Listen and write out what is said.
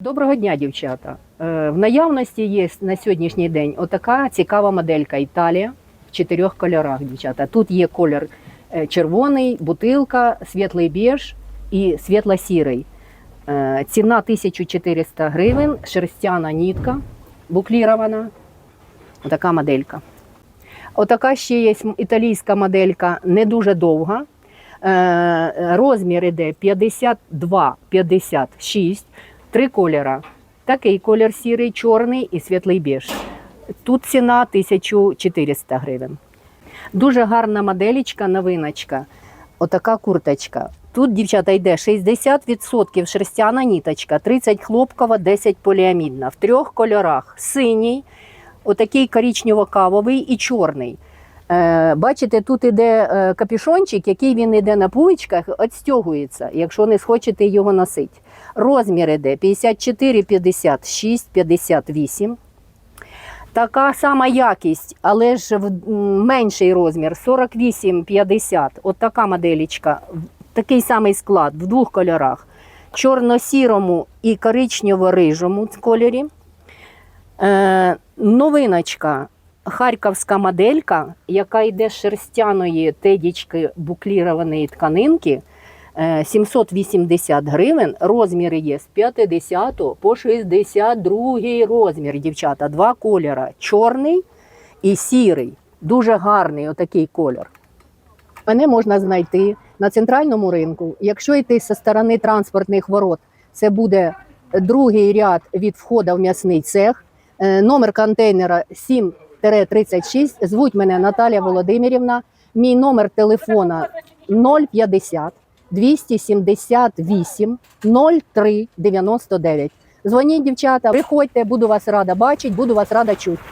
Доброго дня, дівчата. Е, В наявності є на сьогоднішній день отака цікава моделька Італія в чотирьох кольорах, дівчата. Тут є колір е, червоний, бутилка, світлий біж і світло-сірий. Е, Ціна 1400 гривень, шерстяна нітка, буклірована. Така моделька. Отака ще є італійська моделька, не дуже довга. Розмір іде 52-56, три кольора. Такий колір сірий, чорний і світлий біж. Тут ціна 1400 гривень. Дуже гарна моделічка, новиночка. Отака курточка. Тут, дівчата, йде 60% шерстяна ніточка, 30 хлопкова, 10 поліамідна. В трьох кольорах: синій, отакий коричнево-кавовий і чорний. Е, бачите, тут іде е, капюшончик, який він іде на пуличках, відстягується, якщо не схочете його носити. Розмір іде 54, 56, 58. Така сама якість, але ж в менший розмір 48, 50. От така моделічка, такий самий склад в двох кольорах: чорно-сірому і коричнево-рижому кольорі. Е, новиночка. Харківська моделька, яка йде з шерстяної тедічки буклірованої тканинки, 780 гривень. Розміри є з 50 по 62 розмір, дівчата. Два кольора: чорний і сірий. Дуже гарний отакий кольор. Мене можна знайти на центральному ринку. Якщо йти зі сторони транспортних ворот, це буде другий ряд від входу в м'ясний цех. Е, Номер контейнера 7-36. Звуть мене Наталія Володимирівна. Мій номер телефона 050 278 03 99. Дзвоніть, дівчата, приходьте, буду вас рада бачити, буду вас рада чути.